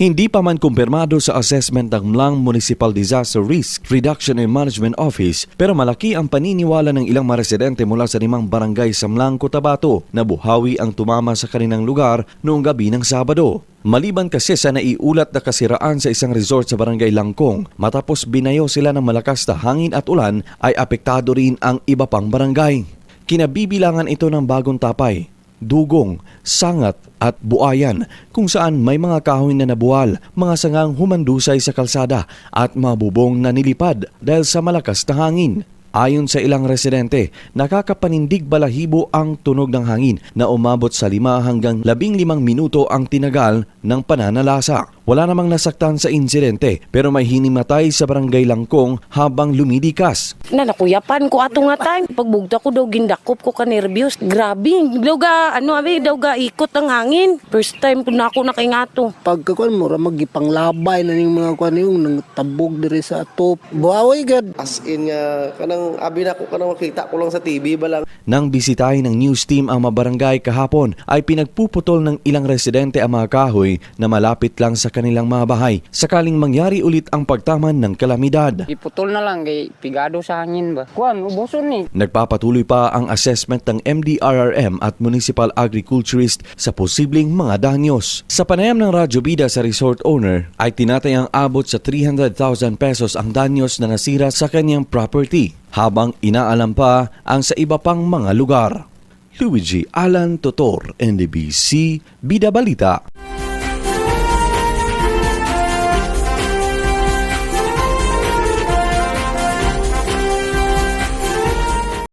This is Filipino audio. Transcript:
Hindi pa man kumpirmado sa assessment ng Mlang Municipal Disaster Risk Reduction and Management Office pero malaki ang paniniwala ng ilang mga residente mula sa limang barangay sa Mlang, Cotabato na buhawi ang tumama sa kanilang lugar noong gabi ng Sabado. Maliban kasi sa naiulat na kasiraan sa isang resort sa barangay Langkong, matapos binayo sila ng malakas na hangin at ulan ay apektado rin ang iba pang barangay. Kinabibilangan ito ng bagong tapay, dugong, sangat at buayan kung saan may mga kahoy na nabuwal, mga sangang humandusay sa kalsada at mga bubong na nilipad dahil sa malakas na hangin. Ayon sa ilang residente, nakakapanindig balahibo ang tunog ng hangin na umabot sa 5 hanggang 15 minuto ang tinagal ng pananalasa. Wala namang nasaktan sa insidente pero may hinimatay sa barangay Langkong habang lumidikas. Na nakuyapan ko ato nga time. Pagbugta ko daw gindakop ko ka nervyos. Grabe. Daw ga, ano abi, daw ga ikot ang hangin. First time ko na ako nakaingato. pagkakuan mo magipanglabay na ning mga kuan yung nang tabog diri sa atop buhawi gad As in nga, kanang abi na ko kanang makita ko lang sa TV ba lang. Nang bisitahin ng news team ang mga barangay kahapon ay pinagpuputol ng ilang residente ang mga kahoy na malapit lang sa kanilang mga bahay sakaling mangyari ulit ang pagtaman ng kalamidad. Iputol na lang kay pigado sa hangin ba. Kuan, ubuson ni. Nagpapatuloy pa ang assessment ng MDRRM at Municipal Agriculturist sa posibleng mga danyos. Sa panayam ng Radyo Bida sa resort owner ay tinatayang abot sa 300,000 pesos ang danyos na nasira sa kanyang property habang inaalam pa ang sa iba pang mga lugar. Luigi Alan Totor, NDBC, Bida Balita.